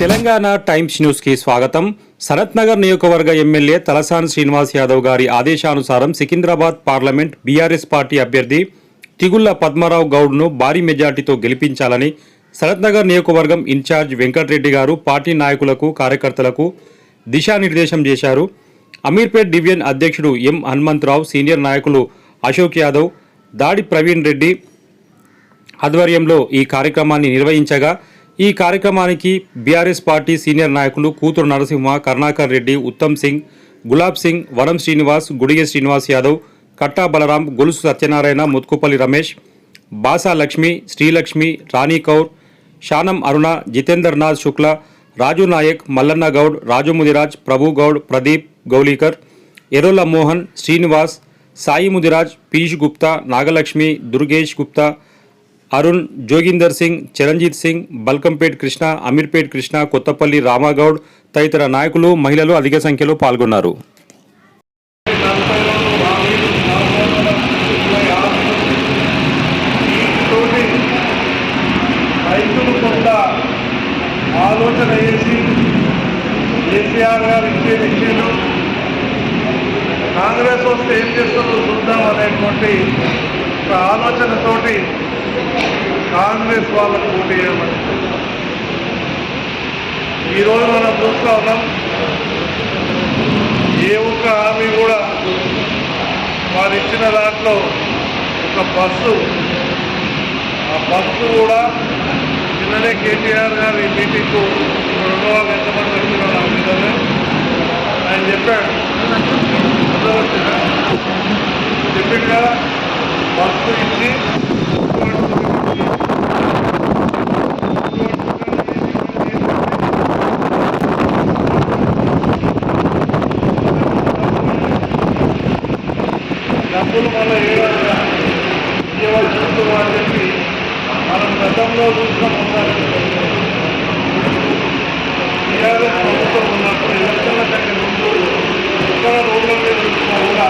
Telangana times న్యూస్కి స్వాగతం. సనత్ నగర్ నియోజకవర్గ ఎమ్మెల్యే తలసాని శ్రీనివాస్ యాదవ్ గారి ఆదేశానుసారం సికింద్రాబాద్ పార్లమెంట్ బీఆర్ఎస్ పార్టీ అభ్యర్థి తిగుళ్ళ పద్మారావు గౌడ్ను భారీ మెజార్టీతో గెలిపించాలని సనత్ నగర్ నియోజకవర్గం ఇన్ఛార్జ్ వెంకటరెడ్డి గారు పార్టీ నాయకులకు కార్యకర్తలకు దిశానిర్దేశం చేశారు. అమీర్పేట్ డివిజన్ అధ్యక్షుడు ఎం హనుమంతరావు సీనియర్ నాయకులు అశోక్ యాదవ్ దాడి ప్రవీణ్ రెడ్డి ఆధ్వర్యంలో ఈ కార్యక్రమాన్ని నిర్వహించగా ఈ కార్యక్రమానికి బీఆర్ఎస్ పార్టీ సీనియర్ నాయకులు కూతురు నరసింహ కరుణాకర్ రెడ్డి ఉత్తమ్ సింగ్ గులాబ్ సింగ్ వనం శ్రీనివాస్ గుడిగె శ్రీనివాస్ యాదవ్ కట్టా బలరాం గొలుసు సత్యనారాయణ ముత్కుపల్లి రమేష్ బాసా లక్ష్మి శ్రీలక్ష్మి రాణి కౌర్ శానం అరుణ జితేందర్ నాథ్ శుక్ల రాజు నాయక్ మల్లన్న గౌడ్ రాజు ముదిరాజ్ ప్రభు గౌడ్ ప్రదీప్ గౌలీకర్ ఎరోల మోహన్ శ్రీనివాస్ సాయి ముదిరాజ్ పీయూష్ గుప్తా నాగలక్ష్మి దుర్గేష్ గుప్తా అరుణ్ జోగిందర్ సింగ్ చిరంజీత్ సింగ్ బల్కంపేట్ కృష్ణ అమీర్పేట్ కృష్ణ కొత్తపల్లి రామాగౌడ్ తదితర నాయకులు మహిళలు అధిక సంఖ్యలో పాల్గొన్నారు. ఆలోచన చేసి కేసీఆర్ గారు ఇచ్చే విషయంలో కాంగ్రెస్ వస్తే ఏం చేస్తుందో చూద్దాం అనేటువంటి ఒక ఆలోచనతోటి కాంగ్రెస్ వాళ్ళకు ఓటు చేయమని. ఈరోజు మనం చూస్తూ ఉన్నాం ఏ ఒక్క హామీ కూడా వారు ఇచ్చిన దాంట్లో ఒక బస్సు ఆ బస్సు కూడా నిన్ననే కేటీఆర్ గారి మీటింగ్కు రెండు వాళ్ళు ఎంతమంది వచ్చినారో ఆయన చెప్పాడు అందరూ వచ్చినా? చెప్పిండు కదా బస్సు ఇచ్చి డబ్బులు మళ్ళీ ఏడాదిగా ఇవ్వాల్సి అని చెప్పి మనం గతంలో చూసిన టీఆర్ఎస్ ప్రభుత్వం ఉన్నప్పుడు ఎలక్షన్ల కంటే ముందు ఎక్కడ రోడ్ల మీద చూసినా కూడా